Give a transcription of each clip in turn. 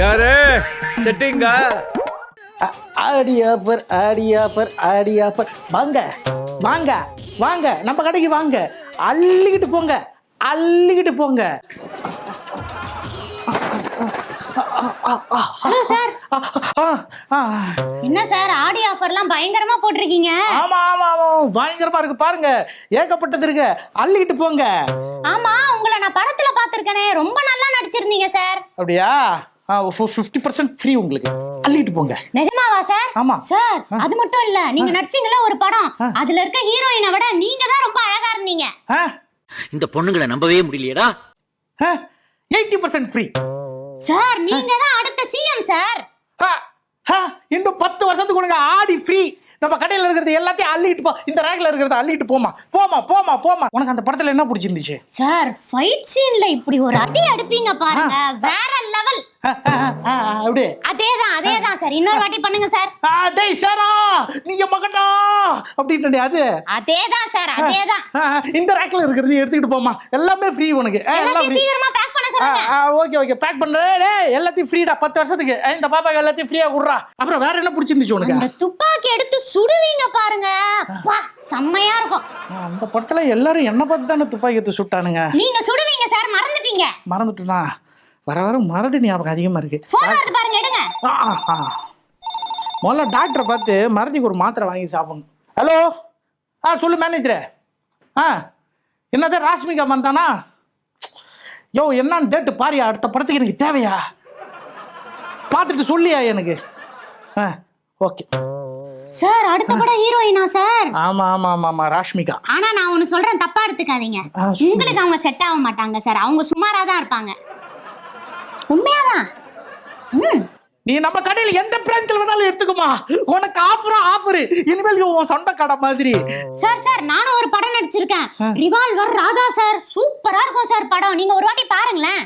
யாரு? செட்டிங்கா ஆடியாப்பர் ஆடியாப்பர் ஆடியாப்பர் வாங்க வாங்க வாங்க. நம்ம கடைக்கு வாங்க. அள்ளிக்கிட்டு போங்க அள்ளிக்கிட்டு போங்க. Hello sir. என்ன சார் ஆடி ஆஃபர்லாம் பயங்கரமா போட்டிருக்கீங்க? ஆமா ஆமா ஆமா. பயங்கரமா இருக்கு. பாருங்க ஏகப்பட்டது இருக்கு. அள்ளிக்கிட்டு போங்க. ஆமா உங்களை நான் படத்துல பார்த்திருக்கேனே. ரொம்ப நல்லா நடிச்சிருந்தீங்க சார். அப்படியா? ஃபிஃப்டி பர்சன்ட் ஃப்ரீ உங்களுக்கு. அள்ளிட்டு போங்க. நிஜமாவா சார்? ஆமா. சார் அது மட்டும் இல்ல. நீங்க நடிச்சீங்கல்ல ஒரு படம். அதுல இருக்க ஹீரோயினை விட நீங்க தான் ரொம்ப அழகா இருந்தீங்க. ஆ. இந்த பொண்ணுங்களை நம்பவே முடியலையேடா. எயிட்டி பர்சன்ட் ஃப்ரீ சார் நீங்க தான் அடுத்த சிஎம் சார். இன்னும் பத்து வருஷத்துக்கு கொடுங்க ஆடி ஃப்ரீ நம்ம கடையில இருக்கிறது எல்லாத்தையும் அள்ளிட்டு போ. இந்த ரேக்ல இருக்கிறத அள்ளிட்டு போமா போமா போமா போமா உனக்கு அந்த படத்துல என்ன பிடிச்சிருந்துச்சு? சார் ஃபைட் சீன்ல இப்படி ஒரு அடி அடிப்பீங்க பாருங்க. வேற லெவல் அப்படியே. அதேதான் அதேதான் சார். இன்னொரு வாட்டி பண்ணுங்க சார். டேய் சாரா நீங்க மகட்டா அப்படின்ட்டு அது. அதேதான் சார் அதேதான். இந்த ரேக்ல இருக்கிறது எடுத்துக்கிட்டு போமா எல்லாமே ஃப்ரீ உனக்கு. எல்லாம் சீக்கிரமா பேக் ஓகே ஓகே. பேக் பண்றேன் டேய் எல்லாத்தையும் ஃப்ரீடா பத்து வருஷத்துக்கு. இந்த பாப்பாக்கு எல்லாத்தையும் ஃப்ரீயா குடுறா. அப்புறம் வேற என்ன பிடிச்சிருந்துச்சு உனக்கு? அந்த துப்பாக்கி எடுத்து சுடுவீங்க பாருங்க. அப்பா செம்மையா இருக்கும். அந்த படத்துல எல்லாரும் என்ன பார்த்து தானே துப்பாக்கி எடுத்து சுட்டானுங்க. நீங்க சுடுவீங்க சார் மறந்துட்டீங்க. மறந்துட்டுனா? வர வர மறதி ஞாபகம் அதிகமா இருக்கு. போன் வருது பாருங்க எடுங்க. முதல்ல டாக்டரை பார்த்து மறதிக்கு ஒரு மாத்திரை வாங்கி சாப்பிடணும். ஹலோ ஆ சொல்லு மேனேஜரே ஆ என்னது ராஷ்மிகா வந்தானா? யோ என்னன்னு டேட்டு பாரியா? அடுத்த படத்துக்கு எனக்கு தேவையா? பார்த்துட்டு சொல்லியா எனக்கு? ஆ ஓகே சார் அடுத்த படம் ஹீரோயினா சார் ஆமா ஆமா ஆமா ஆமா ராஷ்மிகா. ஆனா நான் ஒன்னு சொல்றேன் தப்பா எடுத்துக்காதீங்க. உங்களுக்கு அவங்க செட் ஆக மாட்டாங்க சார் அவங்க சுமாரா தான் இருப்பாங்க. உண்மையாதான் ம். நீ நம்ம கடையில எந்த பிரான்ச்சில் வேணாலும் எடுத்துக்குமா. உனக்கு ஆஃபரா ஆஃபர் இனிமேல் உன் சொந்த கடை மாதிரி. சார் சார் நானும் ஒரு படம் நடிச்சிருக்கேன். ரிவால்வர் ராதா சார் சூப்பரா இருக்கும் சார் படம். நீங்க ஒரு வாட்டி பாருங்களேன்.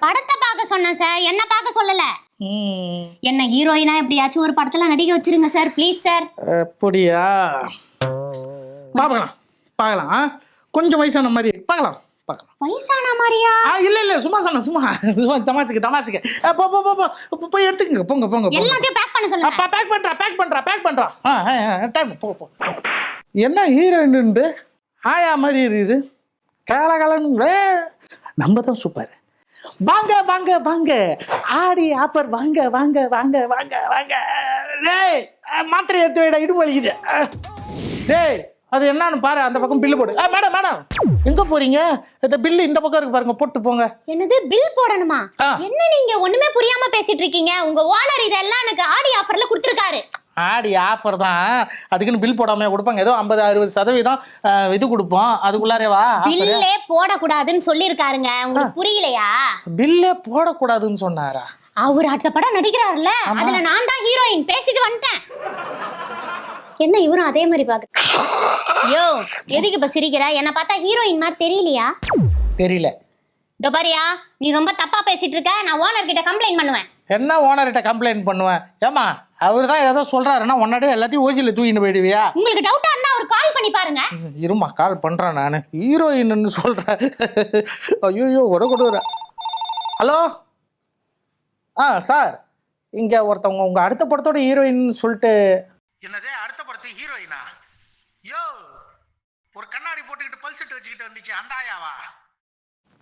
படத்தை பார்க்க சொன்னேன் சார் என்ன பார்க்க சொல்லல. ம். என்ன ஹீரோயினா எப்படியாச்சும் ஒரு படத்துல நடிக்க வச்சிருங்க சார் ப்ளீஸ் சார் அப்படியா? பார்க்கலாம். பார்க்கலாம் ஆ? கொஞ்சம் வயசான மாதிரி. பார்க்கலாம். பார்க்கலாம். வயசான மாதிரியா? இல்ல இல்ல சும்மா சொன்ன சும்மா. சும்மா தமாசுக்கு தமாசுக்கு போ போ போ போ போய் எடுத்துக்கங்க போங்க போங்க எல்லாத்தையும் பேக் பண்ண சொல்லுங்க. பேக் பண்றா பேக் பண்றா பேக் பண்றா. டைம் போ போ. என்ன ஹீரோயின் ஆயா மாதிரி இருக்குது. காலகாலன்னு நம்ம தான் சூப்பர் வாங்க வாங்க வாங்க. ஆடி ஆப்பர் வாங்க வாங்க வாங்க வாங்க வாங்க. டேய் மாத்திரை எடுத்து வைடா இடுப்பு வலிக்குது. டேய் அது என்னன்னு பாரு அந்த பக்கம் பில்லு போடு. Madam madam. எங்க போறீங்க? இந்த பில்லு இந்த பக்கம் இருக்கு பாருங்க போட்டு போங்க. என்னது பில் போடணுமா. என்ன நீங்க ஒண்ணுமே புரியாம பேசிட்டு இருக்கீங்க உங்க ஓனர் இதெல்லாம் எனக்கு ஆடி ஆஃபர்ல கொடுத்துருக்காரு. ஆடி ஆஃபர் தான். அதுக்குன்னு பில் போடாம கொடுப்பாங்க. ஏதோ ஐம்பது அறுபது சதவீதம் இது கொடுப்போம். அதுக்குள்ளாரே வா offer. பில்லே போடக்கூடாதுன்னு சொல்லியிருக்காருங்க. உங்களுக்கு புரியலையா? பில்லே போடக்கூடாதுன்னு சொன்னாரா? அவர் அடுத்த படம் நடிக்கிறாருல்ல. அதுல நான் தான் ஹீரோயின் பேசிட்டு வந்துட்டேன். என்ன இவரும் அதே மாதிரி பாக்கு யோ எதுக்கு இப்ப சிரிக்கிற? என்ன பார்த்தா ஹீரோயின் மாதிரி தெரியலையா? தெரியல. இதோ பாரியா நீ ரொம்ப தப்பா பேசிட்டு இருக்க. நான் ஓனர் கிட்ட கம்ப்ளைண்ட் பண்ணுவேன். என்ன ஓனர்கிட்ட கம்ப்ளைண்ட் பண்ணுவேன் ஏமா அவர் தான் ஏதோ சொல்றாருன்னா உன்னாடியே எல்லாத்தையும் ஓசியில் தூக்கிட்டு போயிடுவியா? உங்களுக்கு டவுட்டா இருந்தா அவர் கால் பண்ணி பாருங்க. இருமா கால் பண்றேன் நான். ஹீரோயின்னு சொல்றேன் ஐயோ உட கொடுக்குற ஹலோ ஆ சார் இங்க ஒருத்தவங்க உங்க அடுத்த படத்தோட ஹீரோயின் சொல்லிட்டு என்னது அடுத்த படத்து ஹீரோயினா யோ ஒரு கண்ணாடி போட்டுக்கிட்டு பல்செட் வச்சுக்கிட்டு வந்துச்சு அந்த ஆயாவா?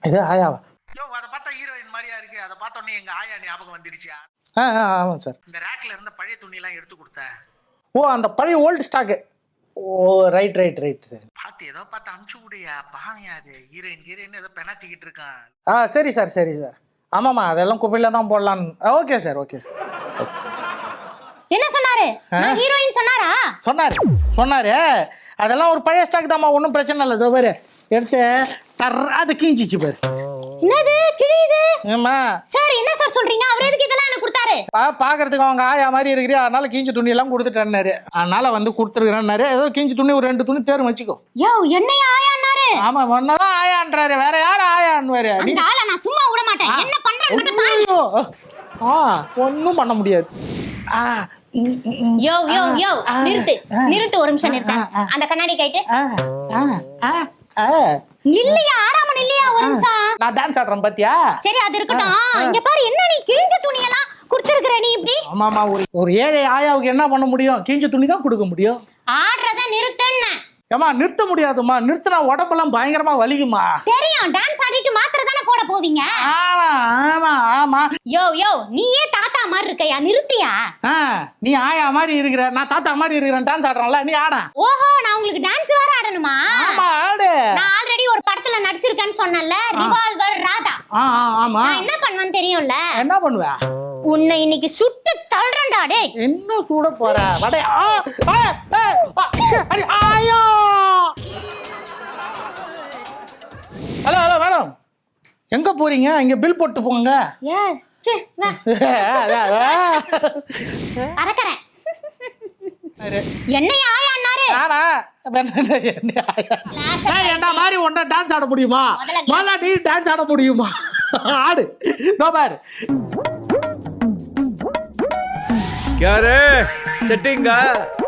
இது ஆயாவா? யோ அதை பார்த்தா ஹீரோயின் மாதிரியா இருக்கு. அதை பார்த்த உடனே எங்க ஆயா ஞாபகம் வந்துடுச்சு. ஆ ஆமாம் சார். இந்த ரேக்ல இருந்த பழைய துணியெல்லாம் எடுத்து கொடுத்தேன் ஓ அந்த பழைய ஓல்டு ஸ்டாக்கு ஓ ரைட் ரைட் ரைட் சரி பார்த்து ஏதோ பார்த்து அமுச்சு விடுயா பாவியா அது. ஹீரோயின் ஹீரோயின் ஏதோ பெனாத்திக்கிட்டு இருக்கான். ஆ சரி சார் சரி சார் ஆமாம்மா அதெல்லாம் குப்பையில் தான் போடலான்னு ஓகே சார் ஓகே சார் என்ன சொன்னாரு? நான் ஹீரோயின் சொன்னாரா? சொன்னார். சொன்னார். அதெல்லாம் ஒரு பழைய ஸ்டாக் தாம்மா. ஒன்றும் பிரச்சனை இல்லை. இதோ பாரு. எடுத்து டர் அது கீஞ்சிச்சு பாரு. என்னது? கிழியுது? ஏம்மா? சார் என்ன சார் சொல்றீங்க? அவர் எதுக்கு இதெல்லாம் எனக்கு கொடுத்தாரு? பா பார்க்கறதுக்கு அவங்க ஆயா மாதிரி இருக்கிறியா? அதனால கீஞ்சி துணி எல்லாம் கொடுத்துட்டேன்னாரு. அதனால வந்து கொடுத்துருக்கிறேன்னாரு. ஏதோ கீஞ்சி துணி ஒரு ரெண்டு துணி தேர்வு வச்சுக்கோ. யோ என்னைய ஆயான்னாரு? ஆமா ஒன்னதான் ஆயான்றாரு. வேற யார் ஆயான்னுவாரு? நீ அந்த ஆளை நான் சும்மா விட மாட்டேன். என்ன பண்றேன்னு மட்டும் பாருங்க. ஐயோ. ஆ ஒன்றும் பண்ண முடியாது. யோ யோ யோ நிறுத்து. நிறுத்து ஒரு நிமிஷம் நிறுத்து. அந்த கண்ணாடி கைட்டு. நில்லையா ஆடாம நில்லையா ஒரு நிமிஷம். நான் டான்ஸ் ஆடுறேன் பாத்தியா? சரி அது இருக்கட்டும். இங்க பாரு என்ன நீ கிழிஞ்ச துணியெல்லாம் கொடுத்துருக்குற நீ இப்படி? ஆமாமா ஒரு ஒரு ஏழை ஆயாவுக்கு என்ன பண்ண முடியும்? கிழிஞ்ச துணி தான் கொடுக்க முடியும். ஆடுறத நிறுத்துன்னு ஏமா நிறுத்த முடியாதும்மா. நிறுத்தினா உடம்பெல்லாம் பயங்கரமா வலிக்குமா தெரியும். டான்ஸ் ஆடிட்டு மாத்திரை தானே போட போவீங்க? ஆமா ஆமா ஆமா. யோ யோ நீயே தாத்தா மாதிரி இருக்கையா? நிறுத்தியா? நீ ஆயா மாதிரி இருக்கிற நான் தாத்தா மாதிரி இருக்கிறேன் டான்ஸ் ஆடுறேன்ல நீ ஆட. ஓஹோ நான் உங்களுக்கு டான்ஸ் வேற ஆடணுமா? ஆமா ஆடு. நான் ஆல்ரெடி ஒரு படத்துல நடிச்சிருக்கேன்னு சொன்னேன்ல ரிவால்வர் ராதா. ஆமா. நான் என்ன பண்ணுவேன்னு தெரியும்ல? என்ன பண்ணுவ? உன்னை இன்னைக்கு சுட்டு தள்ளுறேன்டா டேய். என்ன சூட போற? வடை ஆ, ஆ, அடி, ஆயா. Hello hello madam. எங்க போறீங்க? இங்க பில் போட்டு போங்க. ஏ சே, வா. அறக்கறேன் என்னைய ஆயான்னாரு. என்ன மாதிரி ஒன்றா டான்ஸ் ஆட முடியுமா? முதல்ல நீ டான்ஸ் ஆட முடியுமா? ஆடு. பாரு. क्या रे? सेटिंग का?